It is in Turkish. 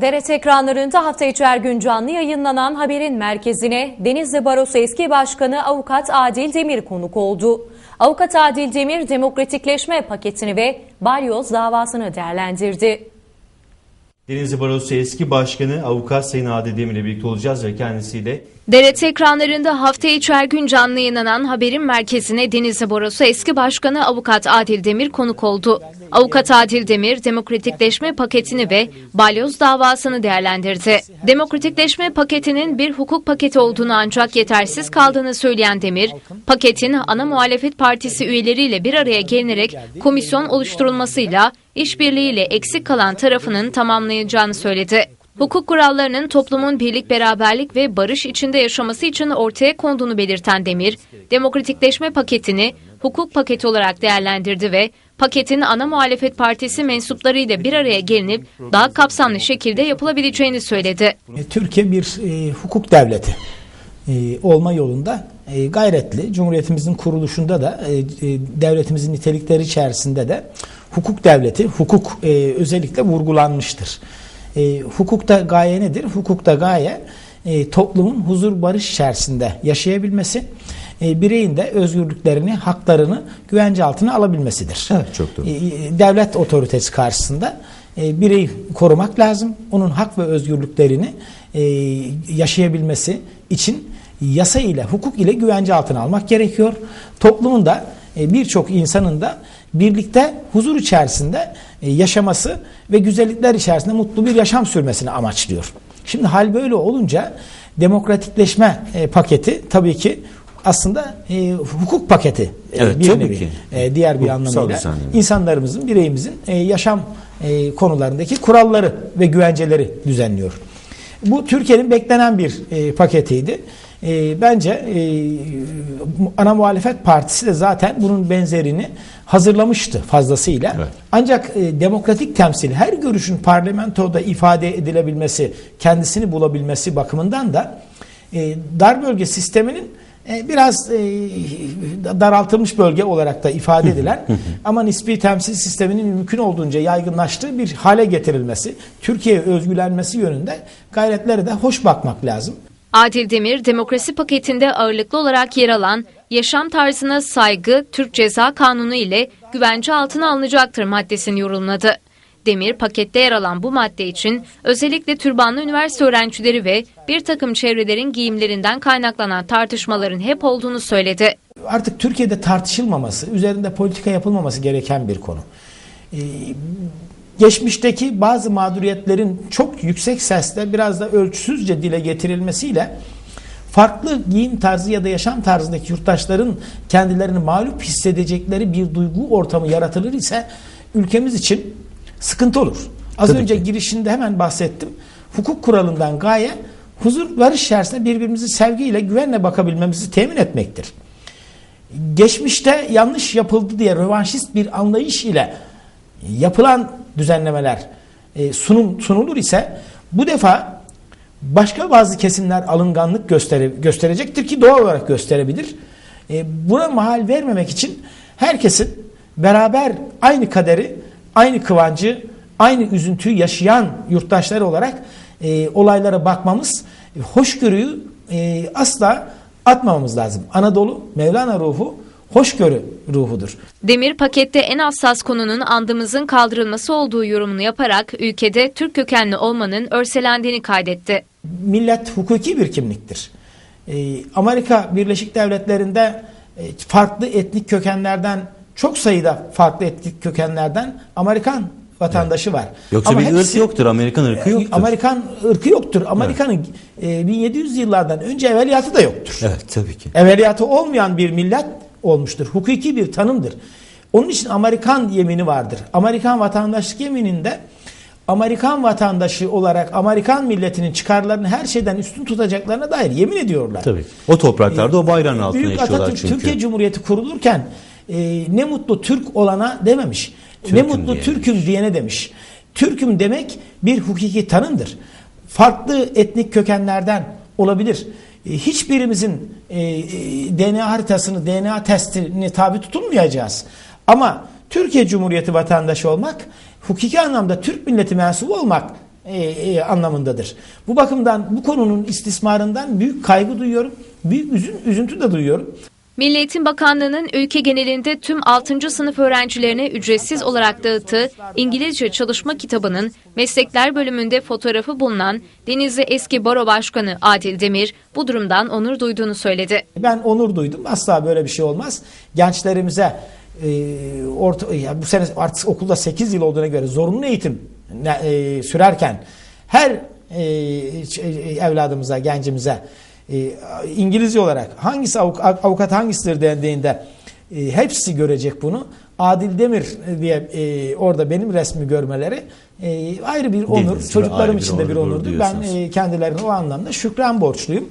TRT ekranlarında hafta içi her gün canlı yayınlanan haberin merkezine Denizli Barosu eski başkanı avukat Adil Demir konuk oldu. Avukat Adil Demir demokratikleşme paketini ve balyoz davasını değerlendirdi. Denizli Barosu eski başkanı avukat Sayın Adil Demir ile birlikte olacağız ve kendisiyle DRT ekranlarında hafta içi her gün canlı yayınlanan haberin merkezine Denizli Borusu eski başkanı avukat Adil Demir konuk oldu. Avukat Adil Demir demokratikleşme paketini ve balyoz davasını değerlendirdi. Demokratikleşme paketinin bir hukuk paketi olduğunu ancak yetersiz kaldığını söyleyen Demir, paketin ana muhalefet partisi üyeleriyle bir araya gelinerek komisyon oluşturulmasıyla işbirliğiyle eksik kalan tarafının tamamlayacağını söyledi. Hukuk kurallarının toplumun birlik, beraberlik ve barış içinde yaşaması için ortaya konduğunu belirten Demir, demokratikleşme paketini hukuk paketi olarak değerlendirdi ve paketin ana muhalefet partisi mensuplarıyla bir araya gelinip daha kapsamlı şekilde yapılabileceğini söyledi. E, Türkiye bir e, hukuk devleti e, olma yolunda e, gayretli. Cumhuriyetimizin kuruluşunda da e, e, devletimizin nitelikleri içerisinde de hukuk devleti, hukuk e, özellikle vurgulanmıştır. E, hukukta gaye nedir? Hukukta gaye e, toplumun huzur barış içerisinde yaşayabilmesi, e, bireyin de özgürlüklerini, haklarını güvence altına alabilmesidir. Evet, çok doğru. E, e, devlet otoritesi karşısında e, bireyi korumak lazım. Onun hak ve özgürlüklerini e, yaşayabilmesi için yasa ile, hukuk ile güvence altına almak gerekiyor. Toplumun da birçok insanın da birlikte huzur içerisinde e, yaşaması ve güzellikler içerisinde mutlu bir yaşam sürmesini amaçlıyor. Şimdi hal böyle olunca demokratikleşme e, paketi tabii ki aslında e, hukuk paketi e, Evet, bir tabii nevi. ki. E, diğer bir anlamıyla insanlarımızın, bireyimizin e, yaşam e, konularındaki kuralları ve güvenceleri düzenliyor. Bu Türkiye'nin beklenen bir e, paketiydi. E, bence e, ana muhalefet partisi de zaten bunun benzerini hazırlamıştı fazlasıyla. Evet. Ancak e, demokratik temsil, her görüşün parlamentoda ifade edilebilmesi, kendisini bulabilmesi bakımından da e, dar bölge sisteminin biraz e, daraltılmış bölge olarak da ifade edilen ama nispi temsil sisteminin mümkün olduğunca yaygınlaştığı bir hale getirilmesi, Türkiye'ye özgülenmesi yönünde gayretlere de hoş bakmak lazım. Adil Demir, demokrasi paketinde ağırlıklı olarak yer alan yaşam tarzına saygı Türk Ceza Kanunu ile güvence altına alınacaktır maddesini yorumladı. Demir, pakette yer alan bu madde için özellikle türbanlı üniversite öğrencileri ve bir takım çevrelerin giyimlerinden kaynaklanan tartışmaların hep olduğunu söyledi. Artık Türkiye'de tartışılmaması, üzerinde politika yapılmaması gereken bir konu. Ee, geçmişteki bazı mağduriyetlerin çok yüksek sesle biraz da ölçüsüzce dile getirilmesiyle farklı giyim tarzı ya da yaşam tarzındaki yurttaşların kendilerini mağlup hissedecekleri bir duygu ortamı yaratılır ise ülkemiz için sıkıntı olur. Az Tabii önce ki. girişinde hemen bahsettim. Hukuk kuralından gaye huzur barış içerisinde birbirimizi sevgiyle güvenle bakabilmemizi temin etmektir geçmişte yanlış yapıldı diye rövanşist bir anlayış ile yapılan düzenlemeler e, sunum sunulur ise bu defa başka bazı kesimler alınganlık göstere, gösterecektir ki doğal olarak gösterebilir. E, buna mahal vermemek için herkesin beraber aynı kaderi, aynı kıvancı, aynı üzüntüyü yaşayan yurttaşlar olarak e, olaylara bakmamız, e, hoşgörüyü e, asla atmamamız lazım. Anadolu Mevlana ruhu hoşgörü ruhudur. Demir pakette en hassas konunun andımızın kaldırılması olduğu yorumunu yaparak ülkede Türk kökenli olmanın örselendiğini kaydetti. Millet hukuki bir kimliktir. Ee, Amerika Birleşik Devletleri'nde e, farklı etnik kökenlerden çok sayıda farklı etnik kökenlerden Amerikan vatandaşı var. Yoksa Ama bir hepsi- ırk yoktur, Amerikan ırkı E, yoktur. Amerikan ırkı yoktur. Amerika'nın e, 1700 yıllardan önce evveliyatı da yoktur. Evet tabii ki. Evveliyatı olmayan bir millet olmuştur. Hukuki bir tanımdır. Onun için Amerikan yemini vardır. Amerikan vatandaşlık yemininde Amerikan vatandaşı olarak Amerikan milletinin çıkarlarını her şeyden üstün tutacaklarına dair yemin ediyorlar. Tabii. O topraklarda o bayrağın altına Büyük yaşıyorlar Atatürk çünkü. Türkiye Cumhuriyeti kurulurken e, ne mutlu Türk olana dememiş. ne Türk'üm mutlu diye Türk'üm diyene demiş. Türk'üm demek bir hukuki tanımdır. Farklı etnik kökenlerden olabilir. E, hiçbirimizin e, e, DNA haritasını, DNA testini tabi tutulmayacağız. Ama Türkiye Cumhuriyeti vatandaşı olmak, hukuki anlamda Türk milleti mensubu olmak e, e, anlamındadır. Bu bakımdan bu konunun istismarından büyük kaygı duyuyorum. Büyük üzün, üzüntü de duyuyorum. Milli Eğitim Bakanlığı'nın ülke genelinde tüm 6. sınıf öğrencilerine ücretsiz olarak dağıttığı İngilizce çalışma kitabının meslekler bölümünde fotoğrafı bulunan Denizli eski baro başkanı Adil Demir bu durumdan onur duyduğunu söyledi. Ben onur duydum. Asla böyle bir şey olmaz. Gençlerimize e, orta, ya bu sene artık okulda 8 yıl olduğuna göre zorunlu eğitim e, sürerken her e, e, evladımıza, gencimize e, İngilizce olarak hangisi avuk- avukat hangisidir dendiğinde e, hepsi görecek bunu. Adil Demir diye e, orada benim resmi görmeleri e, ayrı bir onur. Denizli Çocuklarım için de bir onur onurdu. Ben e, kendilerine o anlamda şükran borçluyum.